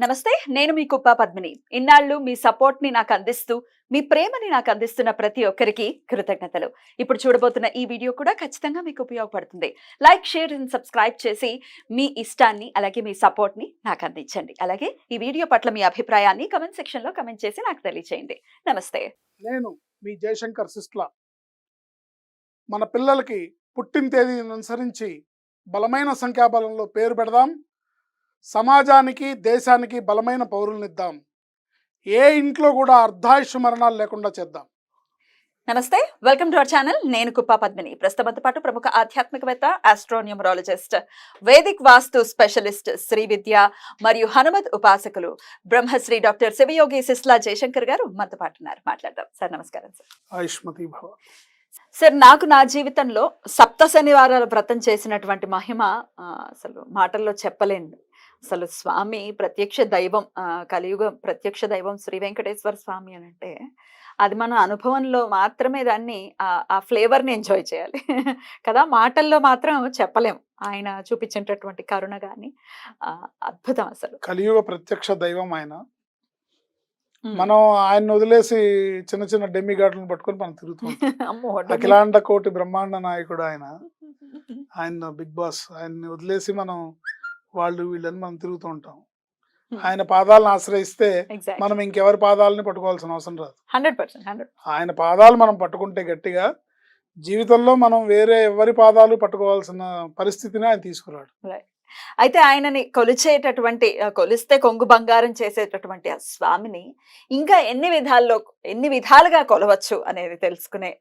నమస్తే నేను మీ కుప్ప పద్మిని. ఇన్నాళ్ళు మీ సపోర్ట్ని నాకు అందిస్తూ మీ ప్రేమని నాకు అందిస్తున్న ప్రతి ఒక్కరికి కృతజ్ఞతలు. ఇప్పుడు చూడబోతున్న ఈ వీడియో కూడా ఖచ్చితంగా మీకు ఉపయోగపడుతుంది. లైక్ షేర్ అండ్ సబ్స్క్రైబ్ చేసి మీ ఇష్టాన్ని అలాగే మీ సపోర్ట్ని నాకు అందించండి. అలాగే ఈ వీడియో పట్ల మీ అభిప్రాయాన్ని కమెంట్ సెక్షన్లో కమెంట్ చేసి నాకు తెలియచేయండి. నమస్తే. నేను మీ జయశంకర్ సిస్ట్ల. మన పిల్లలకి పుట్టిన తేదీని అనుసరించి బలమైన సంఖ్యాబలంలో పేరు పెడదాం. సమాజానికి దేశానికి బలమైన పౌరులనిద్దాం. ఏ ఇంట్లో కూడా అర్ధాయుష్ మరణాలు లేకుండా చేద్దాం. నమస్తే. Welcome to our channel. నేను కుప్ప పద్మిని. ప్రస్తుతంతో పాటు ప్రముఖ ఆధ్యాత్మికవేత్త astronumerologist Vedic vastu specialist Shri విద్య మరియు హనుమత్ ఉపాసకులు బ్రహ్మశ్రీ డాక్టర్ శివయోగి సిస్లా జయశంకర్ గారు మనతో పాటు ఉన్నారు. మాట్లాడదాం. సార్ నమస్కారం సార్. ఆయుష్మతి భవ. సార్ నాకు నా జీవితంలో సప్త శనివారాల వ్రతం చేసినటువంటి మహిమ అసలు మాటల్లో చెప్పలేను. అసలు స్వామి ప్రత్యక్ష దైవం కలియుగ ప్రత్యక్ష దైవం శ్రీ వెంకటేశ్వర స్వామి అని అంటే అది మన అనుభవంలో మాత్రమే దాన్ని ఆ- ఫ్లేవర్ని ఎంజాయ్ చేయాలి. కదా మాటల్లో మాత్రం చెప్పలేం. ఆయన చూపించేటటువంటి కరుణ కానీ అద్భుతం అసలు. కలియుగ ప్రత్యక్ష దైవం ఆయన. మనం ఆయన వదిలేసి చిన్న చిన్న డెమ్మి గార్డులను పట్టుకొని మనం తిరుగుతుంటాం అమ్మో, అఖిలాండ కోటి బ్రహ్మాండ నాయకుడు ఆయన. ఆయన బిగ్ బాస్. ఆయన్ని వదిలేసి మనం వాళ్ళు వీళ్ళని మనం తిరుగుతూ ఉంటాం. ఆయన పాదాలను ఆశ్రయిస్తే. మనం ఇంకెవరి పాదాలని పట్టుకోవాల్సిన అవసరం రాదు. హండ్రెడ్ పర్సెంట్ ఆయన పాదాలు మనం పట్టుకుంటే గట్టిగా జీవితంలో మనం వేరే ఎవరి పాదాలు పట్టుకోవాల్సిన పరిస్థితిని ఆయన తీసుకురాడు. అయితే ఆయనని కొలిచేటటువంటి కొలిస్తే కొంగు బంగారం చేసేటటువంటి ఆ స్వామిని ఇంకా ఎన్ని విధాల్లో ఎన్ని విధాలుగా కొలవచ్చు అనేది తెలుసుకునే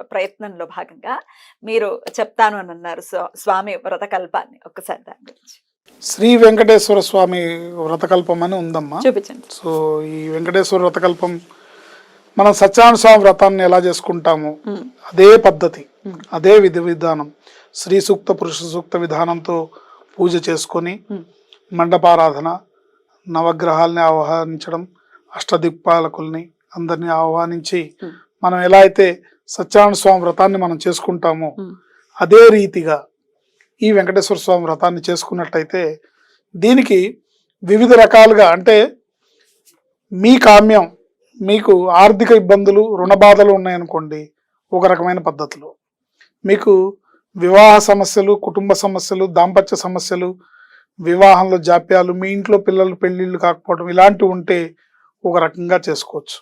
ప్రయత్నంలో భాగంగా మీరు చెప్తాను అని అన్నారు స్వా- స్వామి వ్రతకల్పాన్ని ఒక్కసారి దాని గురించి. శ్రీ వెంకటేశ్వర స్వామి వ్రతకల్పం అని ఉందమ్మా. చూపించండి. సో ఈ వెంకటేశ్వర వ్రతకల్పం మనం సత్యనారాయణ స్వామి వ్రతాన్ని ఎలా చేసుకుంటాము? అదే పద్ధతి అదే విధి విధానం. స్త్రీ సూక్త పురుష సూక్త విధానంతో పూజ చేసుకొని మండపారాధన నవగ్రహాల్ని ఆహ్వానించడం అష్టదిక్పాలకుల్ని అందరినీ ఆహ్వానించి. మనం ఎలా అయితే సత్యనారాయణ స్వామి వ్రతాన్ని మనం చేసుకుంటామో అదే రీతిగా ఈ వెంకటేశ్వర స్వామి వ్రతాన్ని చేసుకున్నట్టయితే దీనికి వివిధ రకాలుగా అంటే మీ కామ్యం మీకు ఆర్థిక ఇబ్బందులు రుణ బాధలు ఉన్నాయనుకోండి ఒక రకమైన పద్ధతులు. మీకు వివాహ సమస్యలు కుటుంబ సమస్యలు దాంపత్య సమస్యలు వివాహంలో జాప్యాలు మీ ఇంట్లో పిల్లలు పెళ్ళిళ్ళు కాకపోవడం ఇలాంటివి ఉంటే ఒక రకంగా చేసుకోవచ్చు.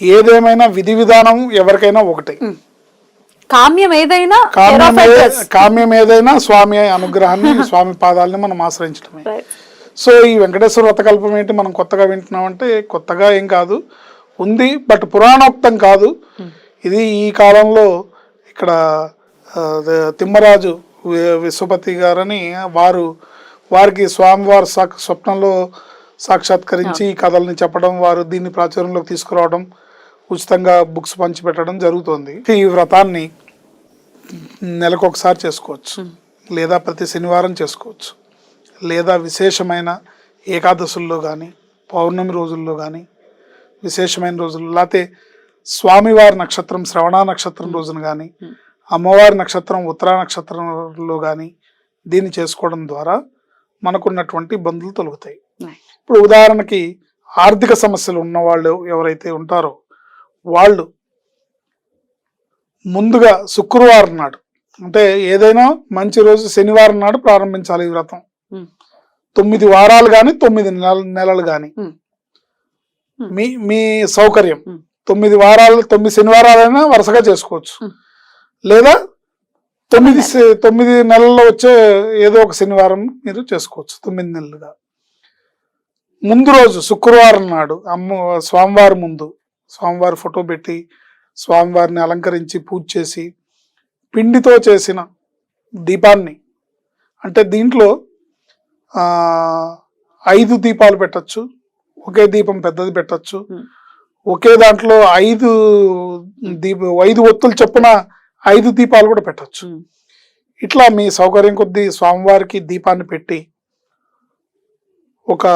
ఏదేమైనా విధి విధానం ఎవరికైనా ఒకటే. కామ్యం ఏదైనా కామ్యం ఏదైనా స్వామి అనుగ్రహాన్ని స్వామి పాదాలని మనం ఆశ్రయించడమే. సో ఈ వెంకటేశ్వర వ్రతకల్పం ఏంటి మనం కొత్తగా వింటున్నాం అంటే కొత్తగా ఏం కాదు ఉంది బట్ పురాణోక్తం కాదు. ఇది ఈ కాలంలో ఇక్కడ తిమ్మరాజు విశ్వపతి గారని వారు వారికి స్వామివారు సాక్ స్వప్నంలో సాక్షాత్కరించి ఈ కథల్ని చెప్పడం వారు దీన్ని ప్రాచుర్యంలోకి తీసుకురావడం ఉచితంగా బుక్స్ పంచిపెట్టడం జరుగుతుంది ఈ వ్రతాన్ని నెలకు ఒకసారి చేసుకోవచ్చు. లేదా ప్రతి శనివారం చేసుకోవచ్చు లేదా విశేషమైన ఏకాదశుల్లో కానీ పౌర్ణమి రోజుల్లో కానీ విశేషమైన రోజుల్లో లేకపోతే స్వామివారి నక్షత్రం శ్రవణ నక్షత్రం రోజున కానీ. అమ్మవారి నక్షత్రం ఉత్తరా నక్షత్రంలో కానీ దీన్ని చేసుకోవడం ద్వారా మనకున్నటువంటి ఇబ్బందులు తొలగుతాయి. ఇప్పుడు ఉదాహరణకి ఆర్థిక సమస్యలు ఉన్న వాళ్ళు ఎవరైతే ఉంటారో వాళ్ళు ముందుగా శుక్రవారం నాడు అంటే ఏదైనా మంచి రోజు శనివారం నాడు ప్రారంభించాలి ఈ వ్రతం. తొమ్మిది వారాలు కానీ తొమ్మిది నెల నెలలు కానీ. మీ మీ సౌకర్యం. తొమ్మిది వారాలు తొమ్మిది శనివారాలైనా వరుసగా చేసుకోవచ్చు. లేదా తొమ్మిది తొమ్మిది నెలల్లో వచ్చే ఏదో ఒక శనివారం మీరు చేసుకోవచ్చు తొమ్మిది నెలలుగా ముందు రోజు శుక్రవారం నాడు అమ్మ స్వామివారి ముందు స్వామివారి ఫోటో పెట్టి స్వామివారిని అలంకరించి పూజ చేసి పిండితో చేసిన దీపాన్ని. అంటే దీంట్లో ఐదు దీపాలు పెట్టచ్చు. ఒకే దీపం పెద్దది పెట్టచ్చు. ఒకే దాంట్లో ఐదు దీప ఐదు ఒత్తులు చొప్పున ఐదు దీపాలు కూడా పెట్టచ్చు. ఇట్లా మీ సౌకర్యం కొద్దీ స్వామివారికి దీపాన్ని పెట్టి ఒక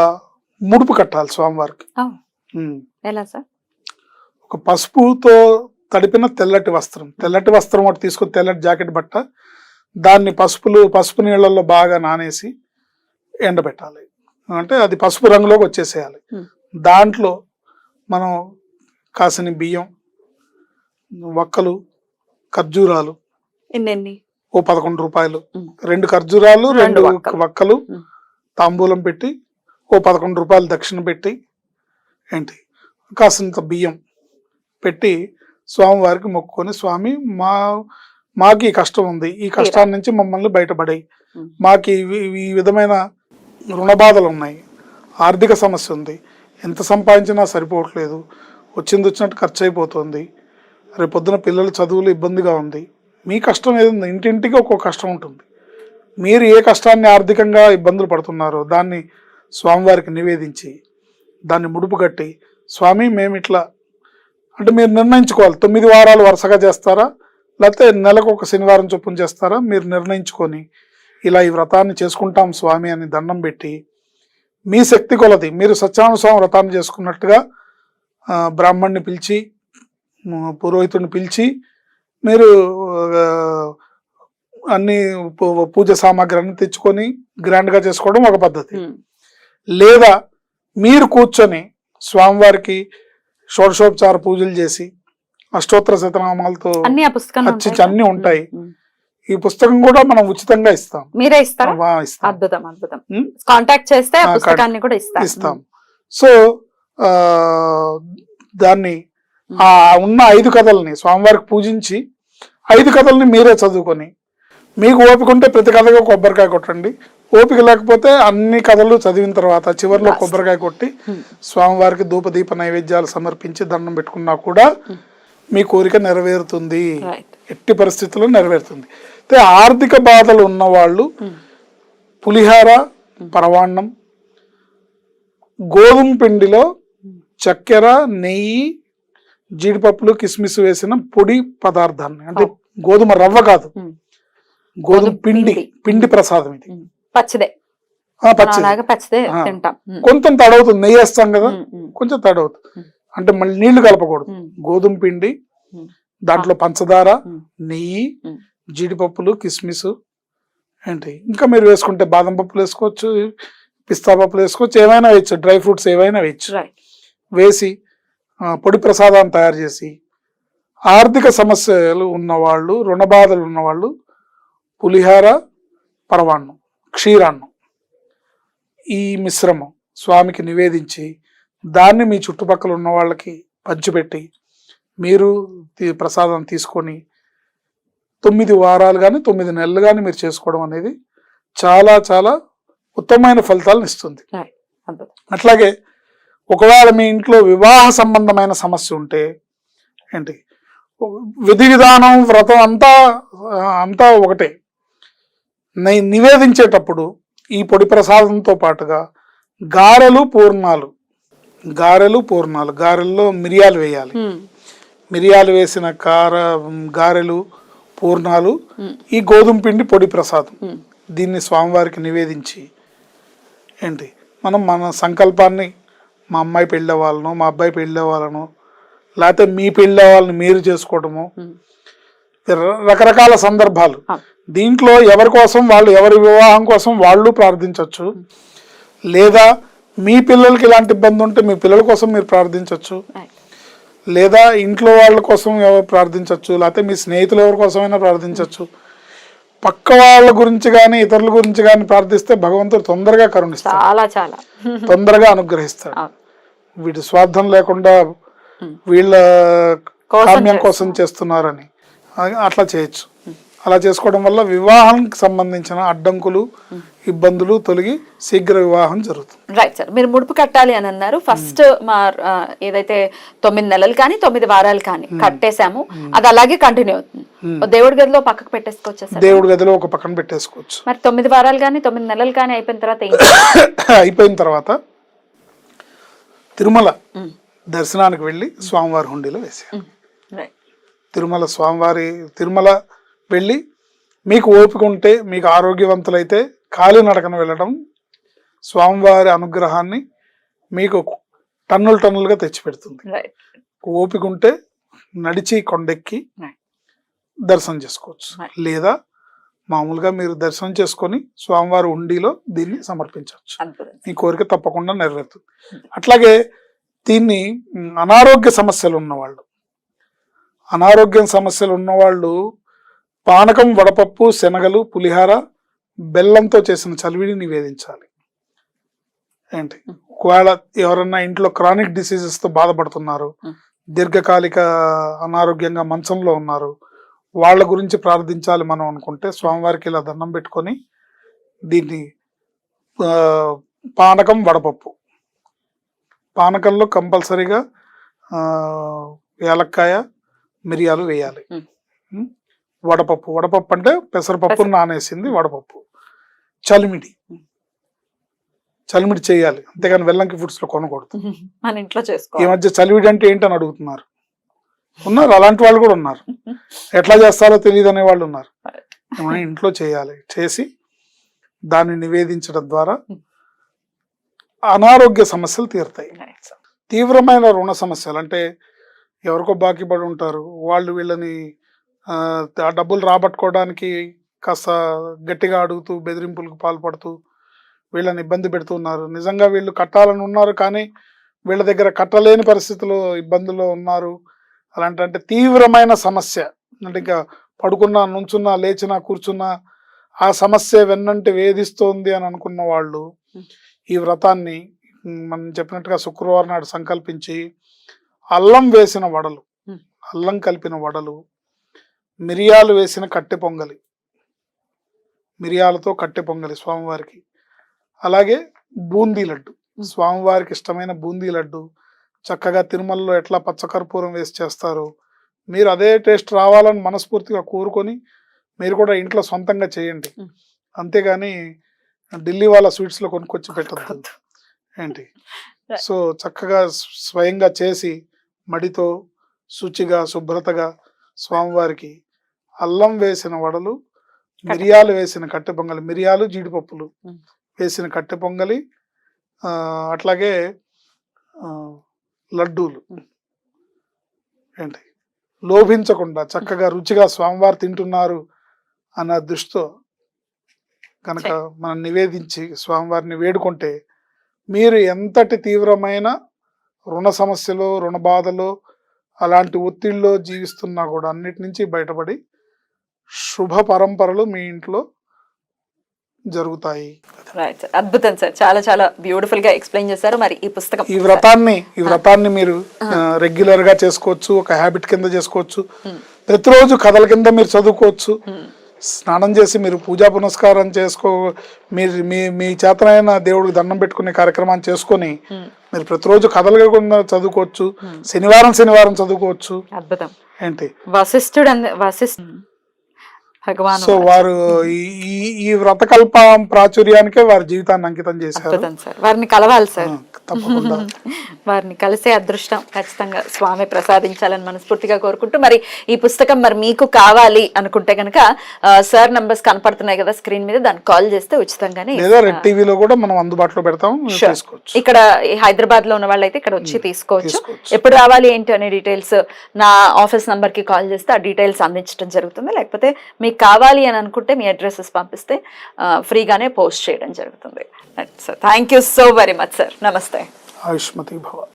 ముడుపు కట్టాలి స్వామివారికి. ఎలా సార్? ఒక పసుపుతో తడిపిన తెల్లటి వస్త్రం. తెల్లటి వస్త్రం ఒకటి తీసుకొని తెల్లటి జాకెట్ బట్ట దాన్ని పసుపులు పసుపు నీళ్ళల్లో బాగా నానేసి ఎండబెట్టాలి. అంటే అది పసుపు రంగులోకి వచ్చేసేయాలి. దాంట్లో మనం కాసిన బియ్యం వక్కలు ఖర్జూరాలు ఎన్నెన్ని? ఓ పదకొండు రూపాయలు. రెండు ఖర్జూరాలు రెండు వక్కలు. తాంబూలం పెట్టి ఓ పదకొండు రూపాయలు దక్షిణ పెట్టి ఏంటి? కాసింత బియ్యం. పెట్టి స్వామివారికి మొక్కుకొని స్వామి మా మాకు ఈ కష్టం ఉంది ఈ కష్టాల నుంచి మమ్మల్ని బయటపడాయి. మాకు ఈ విధమైన రుణ బాధలు ఉన్నాయి ఆర్థిక సమస్య ఉంది ఎంత సంపాదించినా సరిపోవట్లేదు. వచ్చింది వచ్చినట్టు ఖర్చు అయిపోతుంది రేపు పొద్దున పిల్లల చదువులు ఇబ్బందిగా ఉంది. మీ కష్టం ఏదైనా ఇంటింటికి ఒక్కో కష్టం ఉంటుంది. మీరు ఏ కష్టాన్ని ఆర్థికంగా ఇబ్బందులు పడుతున్నారో దాన్ని స్వామివారికి నివేదించి దాన్ని ముడుపు కట్టి స్వామి మేము ఇట్లా అంటే మీరు నిర్ణయించుకోవాలి. తొమ్మిది వారాలు వరుసగా చేస్తారా? లేకపోతే నెలకు ఒక శనివారం చొప్పున చేస్తారా? మీరు నిర్ణయించుకొని ఇలా ఈ వ్రతాన్ని చేసుకుంటాం స్వామి అని దండం పెట్టి మీ శక్తి కొలది. మీరు సత్యనారాయణ స్వామి వ్రతాన్ని చేసుకున్నట్టుగా బ్రాహ్మణ్ణి పిలిచి పురోహితుడిని పిలిచి మీరు అన్ని పూజ సామాగ్రి అన్ని తెచ్చుకొని గ్రాండ్గా చేసుకోవడం ఒక పద్ధతి. లేదా మీరు కూర్చొని స్వామివారికి షోడశోపచార పూజలు చేసి అష్టోత్తర శతనామాలతో అన్ని అచ్చి ఉంటాయా? అన్ని ఉంటాయి. ఉమ్. ఈ పుస్తకం కూడా మనం ఉచితంగా ఇస్తాం. మీరే ఇస్తారా? వా- ఇస్తాం. అద్భుతం అద్భుతం. ఉమ్. కాంటాక్ట్ చేస్తే పుస్తకాన్ని కూడా ఇస్తారు. ఇస్తాం. సో దాన్ని ఆ ఉన్న ఐదు కథల్ని స్వామివారికి పూజించి ఐదు కథల్ని మీరే చదువుకొని మీకు ఓపిక ఉంటే ప్రతి కథగా కొబ్బరికాయ కొట్టండి. ఓపిక లేకపోతే అన్ని కథలు చదివిన తర్వాత చివరిలో. కొబ్బరికాయ కొట్టి Hmm. స్వామివారికి ధూపదీప నైవేద్యాలు సమర్పించి దండం పెట్టుకున్నా కూడా మీ కోరిక నెరవేరుతుంది. ఎట్టి పరిస్థితుల్లో నెరవేరుతుంది. అయితే ఆర్థిక బాధలు ఉన్నవాళ్ళు పులిహార పరవాన్నం గోధుమ పిండిలో చక్కెర నెయ్యి జీడిపప్పులు కిస్మిస్ వేసిన పొడి పదార్థాన్ని అంటే గోధుమ రవ్వ కాదు. గోధుమ పిండి పిండి. ప్రసాదం ఇది. పచ్చిదే పచ్చిది. తింటాం. కొంచెం తడవుతుంది నెయ్యి వేస్తాం కదా? కొంచెం తడవుతుంది. అంటే మళ్ళీ నీళ్ళు కలపకూడదు. గోధుమ పిండి. దాంట్లో పంచదార. నెయ్యి. జీడిపప్పులు కిస్మిస్ ఏంటి? ఇంకా మీరు వేసుకుంటే బాదం పప్పులు వేసుకోవచ్చు పిస్తా పప్పులు వేసుకోవచ్చు ఏమైనా వేయచ్చు. డ్రై ఫ్రూట్స్ ఏవైనా వేయచ్చు. వేసి పొడి ప్రసాదాన్ని తయారు చేసి ఆర్థిక సమస్యలు ఉన్నవాళ్ళు రుణ బాధలు ఉన్నవాళ్ళు పులిహార పరవాన్నం క్షీరాన్నం. ఈ మిశ్రమం స్వామికి నివేదించి దాన్ని మీ చుట్టుపక్కల ఉన్న వాళ్ళకి పంచిపెట్టి మీరు ప్రసాదం తీసుకొని తొమ్మిది వారాలు కానీ తొమ్మిది నెలలు కానీ మీరు చేసుకోవడం అనేది చాలా చాలా ఉత్తమమైన ఫలితాలను ఇస్తుంది. అట్లాగే ఒకవేళ మీ ఇంట్లో వివాహ సంబంధమైన సమస్య ఉంటే ఏంటి? విధి విధానం వ్రతం అంతా అంతా ఒకటే. నివేదించేటప్పుడు ఈ పొడి ప్రసాదంతో పాటుగా గారెలు పూర్ణాలు. గారెలు పూర్ణాలు. గారెల్లో మిరియాలు వేయాలి. మిరియాలు వేసిన కార గారెలు పూర్ణాలు ఈ గోధుమ పిండి పొడి ప్రసాదం. దీన్ని స్వామివారికి నివేదించి ఏంటి? మనం మన సంకల్పాన్ని మా అమ్మాయి పెళ్ళి అవ్వాలను మా అబ్బాయి పెళ్ళి అవ్వాలను లేకపోతే మీ పెళ్ళి అవ్వాలని మీరు చేసుకోవడము రకరకాల సందర్భాలు. దీంట్లో ఎవరి కోసం వాళ్ళు ఎవరి వివాహం కోసం వాళ్ళు ప్రార్థించవచ్చు లేదా మీ పిల్లలకి ఇలాంటి ఇబ్బంది ఉంటే మీ పిల్లల కోసం మీరు ప్రార్థించవచ్చు లేదా ఇంట్లో వాళ్ళ కోసం ఎవరు ప్రార్థించవచ్చు లేకపోతే మీ స్నేహితులు ఎవరి కోసమైనా ప్రార్థించవచ్చు పక్క వాళ్ళ గురించి కానీ ఇతరుల గురించి కానీ ప్రార్థిస్తే భగవంతుడు తొందరగా కరుణిస్తాడు. చాలా చాలా. తొందరగా అనుగ్రహిస్తాడు. అవును. వీటి స్వార్థం లేకుండా Hmm. వీళ్ళ కామ్యం కోసం చేస్తున్నారని. అట్లా చేయొచ్చు. అలా చేసుకోవడం వల్ల వివాహానికి సంబంధించిన అడ్డంకులు ఇబ్బందులు తొలగి శీఘ్ర వివాహం జరుగుతుంది. రైట్ సార్ మీరు ముడుపు కట్టాలి అని అన్నారు. ఫస్ట్ మా ఏదైతే తొమ్మిది నెలలు కానీ తొమ్మిది వారాలు కానీ కట్టేశాము. అది అలాగే కంటిన్యూ అవుతుంది. ఓ దేవుడి గదిలో పక్కకు పెట్టేసుకోవచ్చా దేవుడి గదిలో ఒక పక్కన పెట్టేసుకోవచ్చు. మరి తొమ్మిది వారాలు కానీ తొమ్మిది నెలలు కానీ అయిపోయిన తర్వాత? అయిపోయిన తర్వాత తిరుమల దర్శనానికి వెళ్ళి స్వామివారి హుండీలో వేసారు ఉమ్, రైట్ తిరుమల స్వామివారి తిరుమల వెళ్ళి మీకు ఓపిక ఉంటే మీకు ఆరోగ్యవంతులైతే కాలినడకన వెళ్ళడం స్వామివారి అనుగ్రహాన్ని మీకు టన్నులు టన్నులుగా తెచ్చిపెడుతుంది. ఓపిక ఉంటే నడిచి కొండెక్కి. దర్శనం చేసుకోవచ్చు. లేదా మామూలుగా మీరు దర్శనం చేసుకొని స్వామివారి ఉండిలో దీన్ని సమర్పించవచ్చు. మీ కోరిక తప్పకుండా నెరవేరుతుంది. అట్లాగే దీన్ని అనారోగ్య సమస్యలు ఉన్నవాళ్ళు అనారోగ్యం సమస్యలు ఉన్నవాళ్ళు పానకం వడపప్పు శనగలు పులిహార బెల్లంతో చేసిన చలివిడి నివేదించాలి. ఏంటి? ఒకవేళ ఎవరన్నా ఇంట్లో క్రానిక్ డిసీజెస్తో బాధపడుతున్నారు. దీర్ఘకాలిక అనారోగ్యంగా మంచంలో ఉన్నారు వాళ్ళ గురించి ప్రార్థించాలి మనం అనుకుంటే స్వామివారికి ఇలా దండం పెట్టుకొని దీన్ని పానకం వడపప్పు. పానకంలో కంపల్సరీగా ఏలక్కాయ మిరియాలు వేయాలి. వడపప్పు వడపప్పు అంటే పెసరపప్పు పెసర- నానేసింది వడపప్పు. చలిమిడి. చలిమిడి చేయాలి. అంతేగాని వెల్లంకి ఫుడ్స్లో కొనకూడదు. మన ఇంట్లో ఈ మధ్య చలివిడి అంటే ఏంటని అడుగుతున్నారు. ఉన్నారు అలాంటి వాళ్ళు కూడా ఉన్నారు. ఎట్లా చేస్తారో తెలియదు అనే వాళ్ళు ఉన్నారు. ఇంట్లో చేయాలి. చేసి దాన్ని నివేదించడం ద్వారా అనారోగ్య సమస్యలు తీరుతాయి. తీవ్రమైన రుణ సమస్యలు అంటే ఎవరికో బాకీ పడి ఉంటారు. వాళ్ళు వీళ్ళని ఆ, డబ్బులు రాబట్టుకోవడానికి కాస్త గట్టిగా అడుగుతూ బెదిరింపులకు పాల్పడుతూ వీళ్ళని ఇబ్బంది పెడుతున్నారు నిజంగా వీళ్ళు కట్టాలని ఉన్నారు కానీ వీళ్ళ దగ్గర కట్టలేని పరిస్థితిలో ఇబ్బందుల్లో ఉన్నారు. అలాంటి అంటే తీవ్రమైన సమస్య. అంటే ఇంకా పడుకున్నా నుంచున్నా లేచినా కూర్చున్నా ఆ సమస్య వెన్నంటి వేధిస్తోంది అని అనుకున్న వాళ్ళు ఈ వ్రతాన్ని మనం చెప్పినట్టుగా శుక్రవారం నాడు సంకల్పించి అల్లం వేసిన వడలు. అల్లం కలిపిన వడలు మిరియాలు వేసిన కట్టె పొంగలి మిరియాలతో కట్టె పొంగలి స్వామివారికి అలాగే బూందీ లడ్డు. స్వామివారికి ఇష్టమైన బూందీ లడ్డు చక్కగా తిరుమలలో ఎట్లా పచ్చకర్పూరం వేసి చేస్తారో మీరు అదే టేస్ట్ రావాలని మనస్ఫూర్తిగా కోరుకొని మీరు కూడా ఇంట్లో సొంతంగా చేయండి. అంతేగాని ఢిల్లీ వాళ్ళ స్వీట్స్లో కొనుక్కొచ్చి పెట్టద్దు ఏంటి. సో చక్కగా స్వ- స్వయంగా చేసి మడితో శుచిగా శుభ్రతగా స్వామివారికి అల్లం వేసిన వడలు మిరియాలు వేసిన కట్టె పొంగలి మిరియాలు జీడిపప్పులు. వేసిన కట్టె పొంగలి అట్లాగే లడ్డూలు. ఏంటి లోభించకుండా చక్కగా రుచిగా స్వామివారు తింటున్నారు అన్న దృష్టితో కనుక మనం నివేదించి స్వామివారిని వేడుకుంటే మీరు ఎంతటి తీవ్రమైన రుణ సమస్యలు రుణ బాధలు అలాంటి ఒత్తిడిలో జీవిస్తున్నా కూడా అన్నిటి నుంచి బయటపడి శుభ పరంపరలు మీ ఇంట్లో జరుగుతాయి. రైట్ అద్భుతం సార్. చాలా చాలా బ్యూటిఫుల్గా ఎక్స్ప్లెయిన్ చేశారు. మరి ఈ పుస్తకం ఈ వ్రతాన్ని ఈ వ్రతాన్ని మీరు రెగ్యులర్గా చేసుకోవచ్చు ఒక హ్యాబిట్ కింద చేసుకోవచ్చు. Hmm. ప్రతిరోజు కథల కింద మీరు చదువుకోవచ్చు. Hmm. స్నానం చేసి మీరు పూజా పునస్కారం చేసుకో మీరు మీ మీ చేతనైన దేవుడికి దండం పెట్టుకునే కార్యక్రమాన్ని చేసుకొని. మీరు ప్రతిరోజు కథలుగా చదువుకోవచ్చు Hmm. శనివారం శనివారం చదువుకోవచ్చు అద్భుతం ఏంటి వశిష్ఠుడు వశిష్ఠ భగవాన్ సో వారు ఈ ఈ- వ్రతకల్ప ప్రాచుర్యానికే వారి జీవితాన్ని అంకితం చేశారు. సార్. వారిని కలవాలి సార్. తప్పకుండా. వారిని కలిసే అదృష్టం ఖచ్చితంగా స్వామి ప్రసాదించాలని మనస్ఫూర్తిగా కోరుకుంటూ మరి ఈ పుస్తకం మరి మీకు కావాలి అనుకుంటే కనుక సార్ నంబర్స్ కనపడుతున్నాయి కదా స్క్రీన్ మీద దానికి కాల్ చేస్తే ఉచితంగానే లేదా రెడ్ టీవీలో కూడా మనం అందుబాటులో పెడతాం ఇక్కడ హైదరాబాద్లో ఉన్న వాళ్ళైతే ఇక్కడ వచ్చి తీసుకోవచ్చు. తీసుకోవచ్చు. ఎప్పుడు రావాలి ఏంటి అనే డీటెయిల్స్ నా ఆఫీస్ నంబర్కి కాల్ చేస్తే ఆ డీటెయిల్స్ అందించడం జరుగుతుంది. లేకపోతే మీకు కావాలి అని అనుకుంటే మీ అడ్రసెస్ పంపిస్తే ఫ్రీగానే పోస్ట్ చేయడం జరుగుతుంది. Sir thank you so very much sir నమస్తే ఆయుష్మతి భవ